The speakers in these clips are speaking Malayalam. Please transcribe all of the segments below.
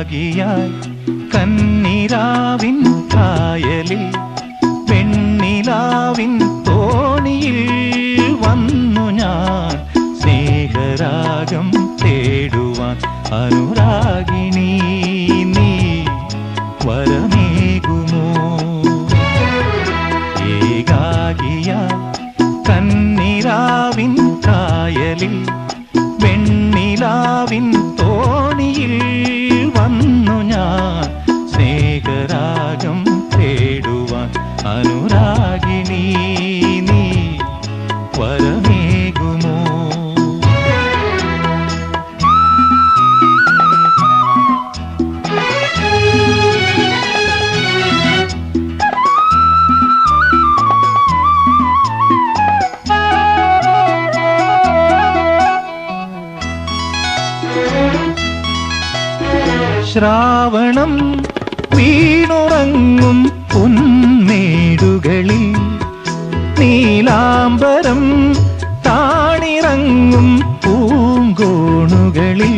ഏകാകിയായി കന്നിരാവിൻ കായലിൽ പെണ്ണിലാവിൻ തോണിയിൽ വന്നു ഞാൻ സ്നേഹരാഗം തേടുവാൻ അനുരാഗിണി നീ വരമേകുമോ? ഏകാകിയായി കന്നിരാവിൻ കായലിൽ ശ്രാവണം വീണുറങ്ങും പൊന്മേടുകളിൽ നീലാംബരം താണിറങ്ങും പൂങ്കോണുകളിൽ.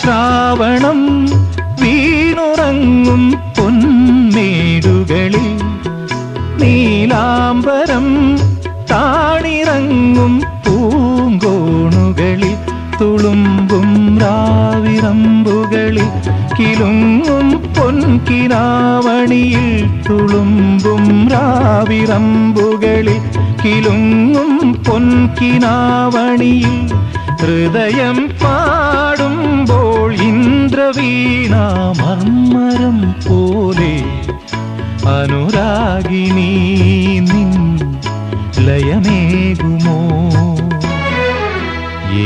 ശ്രാവണം വീണുറങ്ങും പൊന്മേടുകളിൽ നീലാംബരം രാവിറമ്പുകളിൽ കിലുങ്ങും പൊൻകിനാവണിയിൽ തുളുമ്പും രാവിറമ്പുകളിൽ കിലുങ്ങും പൊൻകിനാവണിയിൽ ഹൃദയം പാടുമ്പോൾ ഇന്ദ്രവീണ മർമ്മരം പോലെ അനുരാഗിണി നിൻ ലയമേകുമോ?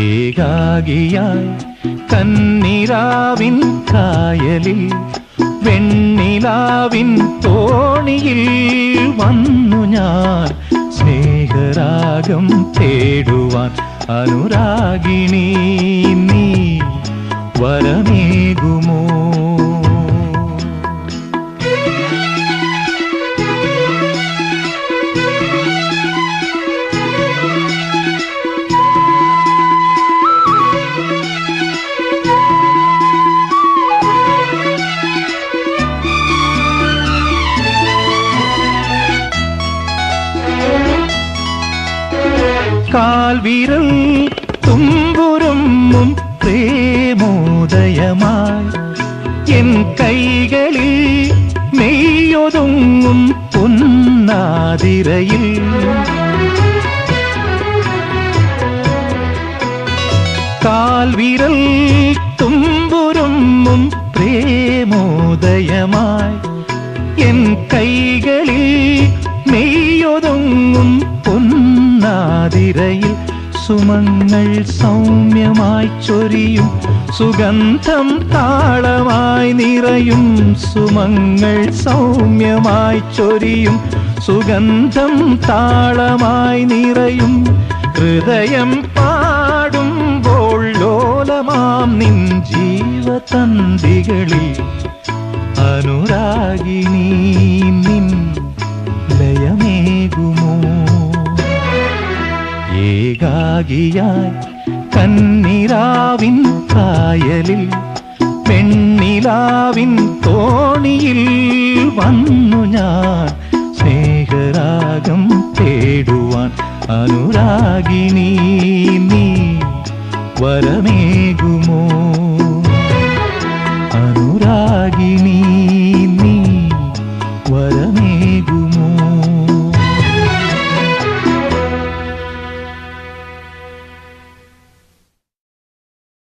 ഏകാകിയായി കന്നിരാവിൻ കായലിൽ വെണ്ണിലാവിൻ തോണിയിൽ വന്നു ഞാൻ സ്നേഹരാഗം തേടുവാൻ അനുരാഗിണി നീ വരമേകുമോ? கால் விரல் தும்புரும் பிரேமோதயமாய். என் கைகளில் மெய்யொதுங்கும் பொன்னாதிரையில். கால் விரல் தும்புரும் பிரேமோதயமாய். என் கைகளில் സുമങ്ങൾ സൗമ്യമായി ചൊരിയും സുഗന്ധം താളമായി നിറയും സുമങ്ങൾ സൗമ്യമായി ചൊരിയും സുഗന്ധം താളമായി നിറയും. ഹൃദയം പാടുമ്പോൾ ലോലമാം നിൻ ജീവതന്തികളിൽ. അനുരാഗിണി നിൻ ഏകാകിയായി കന്നിരാവിൻ കായലിൽ പെണ്ണിലാവിൻ തോണിയിൽ വന്നു ഞാൻ സ്നേഹരാഗം തേടുവാൻ അനുരാഗിണി നീ വരമേകുമോ? അനുരാഗിണി നീ വരമേകുമോ?